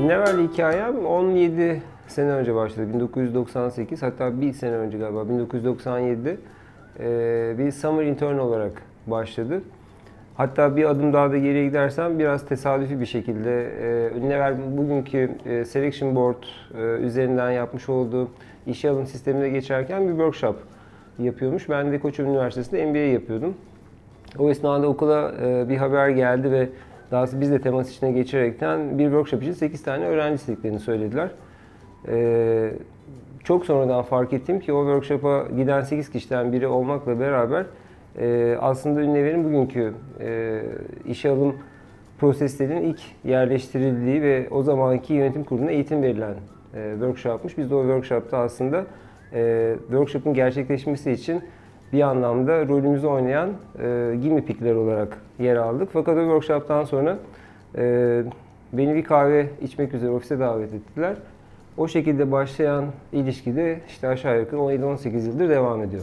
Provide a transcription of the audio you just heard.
Unilever'le hikayem 17 sene önce başladı. 1998 hatta bir sene önce galiba 1997'de e, bir summer intern olarak başladı. Hatta bir adım daha da geriye gidersem biraz tesadüfi bir şekilde e, Unilever bugünkü e, Selection Board e, üzerinden yapmış olduğu işe alım sistemine geçerken bir workshop yapıyormuş. Ben de Koçova Üniversitesi'nde MBA yapıyordum. O esnada okula e, bir haber geldi ve daha sonra biz de temas içine geçerekten bir workshop için 8 tane öğrenci istediklerini söylediler. E, çok sonradan fark ettim ki o workshop'a giden 8 kişiden biri olmakla beraber e, aslında Unilever'in bugünkü e, işe alım proseslerinin ilk yerleştirildiği ve o zamanki yönetim kuruluna eğitim verilen e, workshop'mış. Biz de o workshop'ta aslında e, workshop'un gerçekleşmesi için bir anlamda rolümüzü oynayan e, gimme pickler olarak yer aldık. Fakat o workshop'tan sonra e, beni bir kahve içmek üzere ofise davet ettiler. O şekilde başlayan ilişki de işte aşağı yukarı 17-18 yıldır devam ediyor.